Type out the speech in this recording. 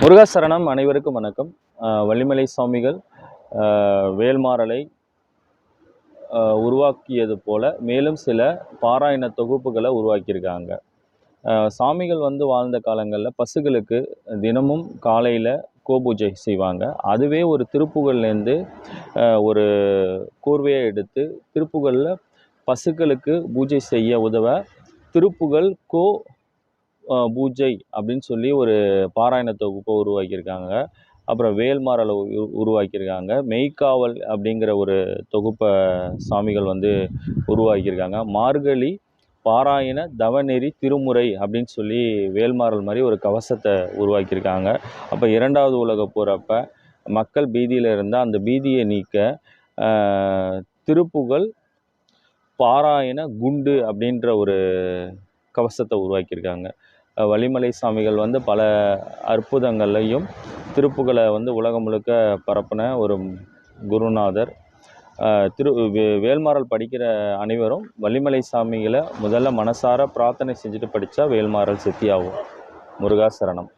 முருகாசரணம் அனைவருக்கும் வணக்கம். வள்ளிமலை சுவாமிகள் வேல்மாறலை உருவாக்கியது போல மேலும் சில பாராயண தொகுப்புகளை உருவாக்கியிருக்காங்க. சாமிகள் வந்து வாழ்ந்த காலங்களில் பசுகளுக்கு தினமும் காலையில் கோபூஜை செய்வாங்க. அதுவே ஒரு திருப்புகழ்லேருந்து ஒரு கூர்வையை எடுத்து திருப்புகழில் பசுக்களுக்கு பூஜை செய்ய உதவ திருப்புகழ் கோ பூஜை அப்படின்னு சொல்லி ஒரு பாராயண தொகுப்பை உருவாக்கியிருக்காங்க. அப்புறம் வேல்மாறலை உருவாக்கியிருக்காங்க. மெய்க்காவல் அப்படிங்கிற ஒரு தொகுப்பை சாமிகள் வந்து உருவாக்கியிருக்காங்க. மார்கழி பாராயண தவநெறி திருமுறை அப்படின்னு சொல்லி வேல்மாறல் மாதிரி ஒரு கவசத்தை உருவாக்கியிருக்காங்க. அப்போ இரண்டாவது உலக போகிறப்ப மக்கள் பீதியில் இருந்தால் அந்த பீதியை நீக்க திருப்புகழ் பாராயண குண்டு அப்படின்ற ஒரு கவசத்தை உருவாக்கியிருக்காங்க. அஹ் வள்ளிமலை சாமிகள் வந்து பல அற்புதங்களையும் திருப்புகளை வந்து உலகம் முழுக்க பரப்பின ஒரு குருநாதர். திரு வே- வேல்மாறல் படிக்கிற அனைவரும் வள்ளிமலை சாமிகளை முதல்ல மனசார பிரார்த்தனை செஞ்சுட்டு படித்தா வேல்மாறல் சித்தியாகும். முருகா சரணம்